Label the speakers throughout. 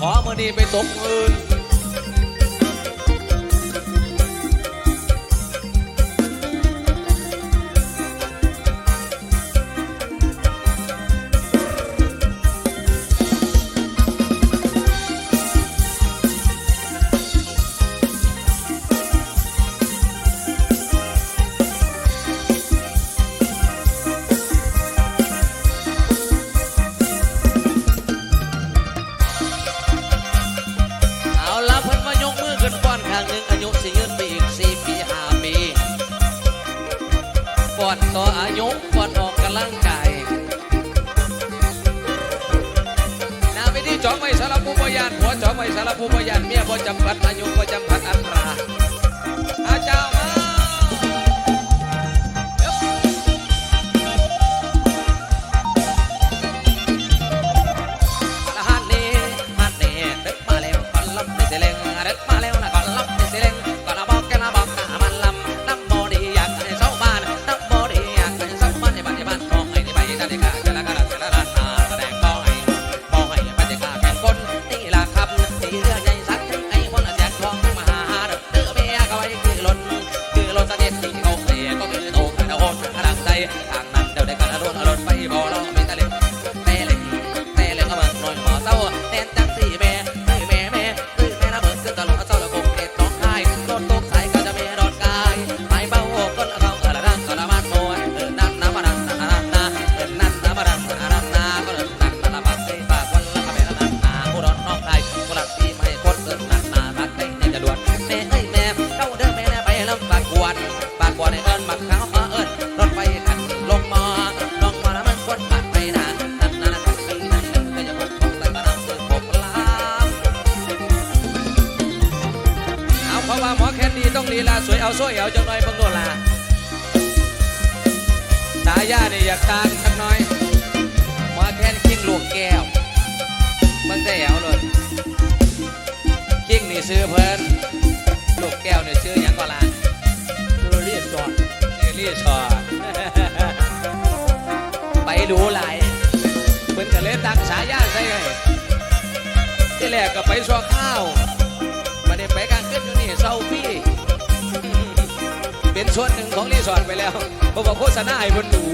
Speaker 1: ขอมือนีไปตกอื่นาวมาได้ไปกลางขึ้นอยู่นี่เศร้าพี่เป็นส่วนหนึ่งของรีสอร์ทไปแล้วเพราะว่าโฆษณาให้คนดู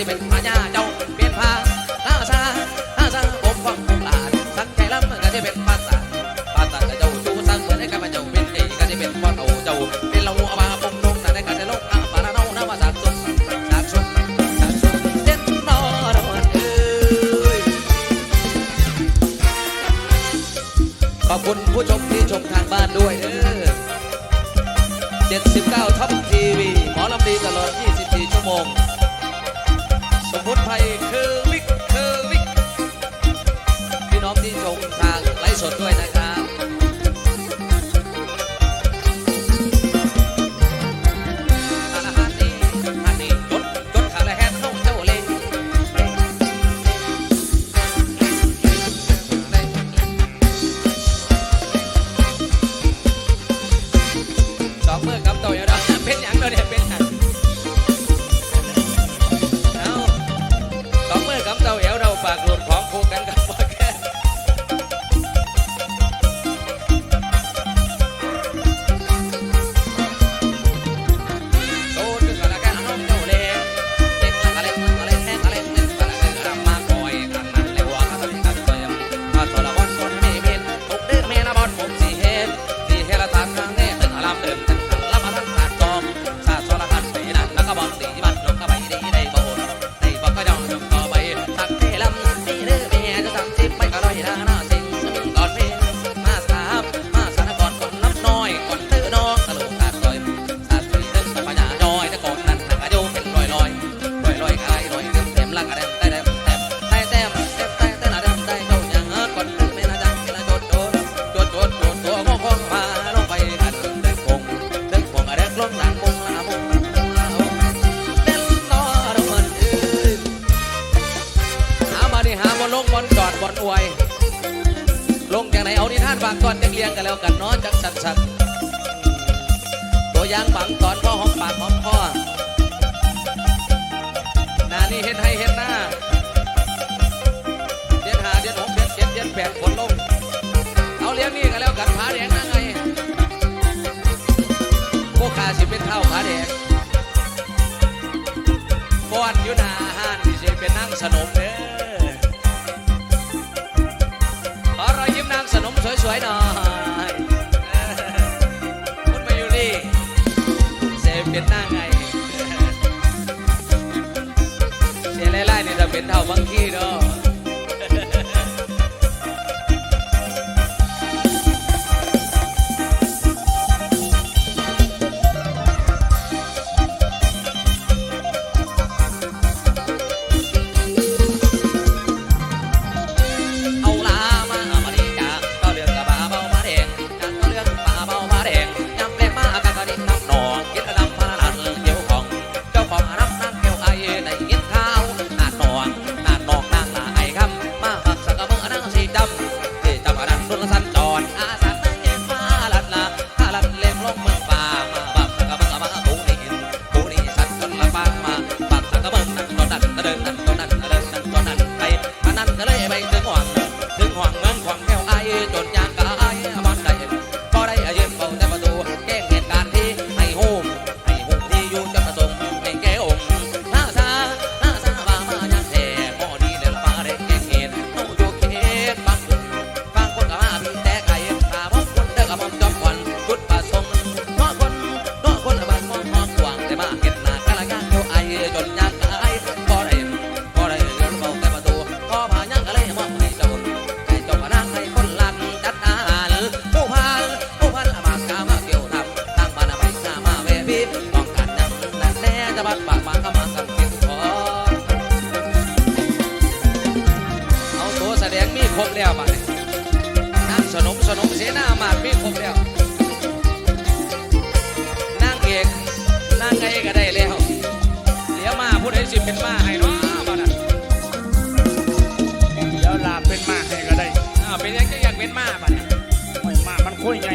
Speaker 1: Dime. ป้นอยู่หน้าห้านที่เป็นนั่งสนมเด้อขอรอยยิ้มนางสนมสวยๆหน่อยคุณมาอยู่นี่เจเป็นนั่งไงเจไล่ๆนี่จะเป็นเท่าบางขี้เนาะ แล้วบาดนี้นางสนมสนมเสนามาดมีครบแล้วนั่งเอกนั่งไงก็ได้แล้วเหลือมาพูดใดสิเป็นมาให้เนาะบา
Speaker 2: ดนั้
Speaker 1: นแล้วลาเป็นมาให้ก็ได้อ่าเป็นยังจะอยากเป็นมาบัดนี้ไมามันคุยไง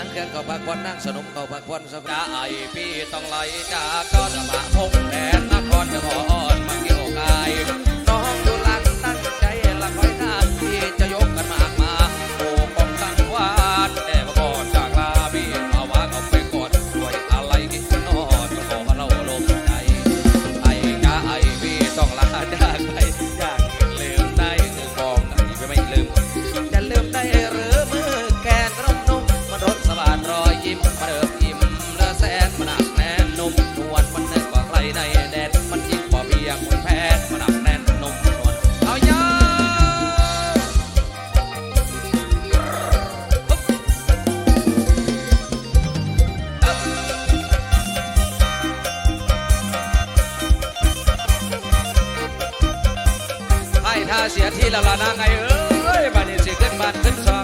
Speaker 1: างเครื่องก็พักผ่อน
Speaker 3: นั่งสนมก็พักผ่อนสัปดาห์ไอพี่
Speaker 1: ต้องไหล
Speaker 4: จา
Speaker 1: กก็
Speaker 4: จะมาพงแดนนครจะขอออนมาเกี่ยวกาย เสียที่ละลานางไงเอ้ยบัดนี้สิขึ้นบ้านขึ้นซอ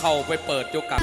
Speaker 4: เข้าไปเปิดโยกับ